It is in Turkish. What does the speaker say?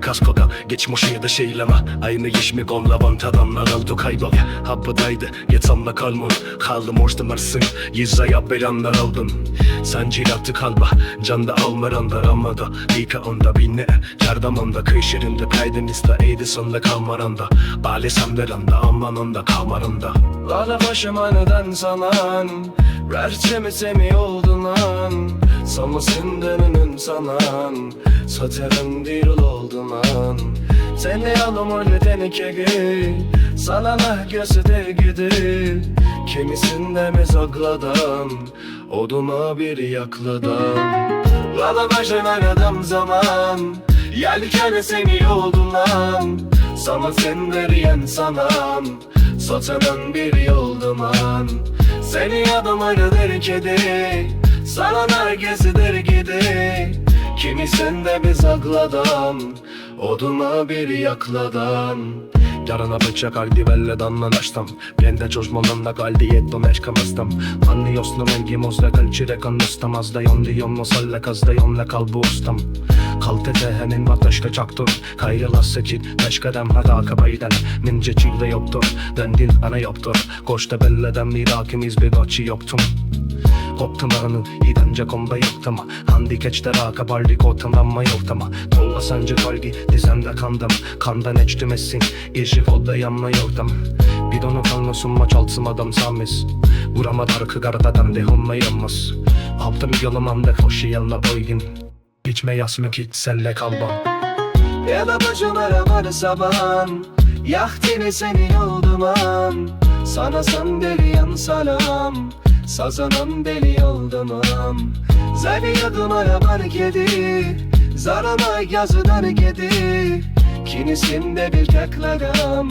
kaskoda Geçmişi da şeyleme Aynı iş mi gol lavant adamlar oldu kaybol Habbadaydı yetamla kalmon Kaldım orada marsın Yüzaya belanlar aldın Sen cilattı kalba Canda almaranda ramada Dika onda binne Çardamanda kıyşırında Kaydınızda eydi sonda kalmaranda. Bale samderanda Aman onda kalmaranda. Lala başım anıdan sanan Rerçemi semi oldun lan Sama senden sanan Satarım diril oldun lan Seni alım öyle denekegi Sana nah gözü de gidi Kimisinde mezakladan Oduma bir yakladan. Lala başım anıdan zaman Yelkene seni oldun lan. Sana sen veriyen sanan Satanın bir yolduman Seni adam der kedi Sana der gidi. Kimi sende biz akladan Oduma bir yakladan. Yarına bıçak aldi velle danlanıştam Blende çözmanın da kaldi yettim eşkamastam Anni yosnum engi mozda kalçire kanıstam Azda yon diyon mosalle kazda yonla kalbu ustam. Kaltete henin vataşta çaktır Kayrıla seçin Peşkadem hada kabayden Mince çilde yoktur Dendin ana yoktur. Koşta belleden mirakimiz bir açı yoktum Koptum anı idence komba yoktama Handi keçte raka bardi kotanlanma yoktama Tolla sancı kalgi dizemde kandım Kandan içtim esin İşi folda yanma yoktam Bidonu kanlı sunma çalsım adam samis Vurama darkı gardadan de homma yanmaz. Aldım yolumam de hoşu yanına boygin. İçme yasmak hiç selle kalbam Ya da bacılara var saban. Yahtini senin olduman Sana sen deliyan salam Sazanam deli oldumam Zeli yadına yaban kedi Zarana yazıdan kedi Kinisinde bir teklerim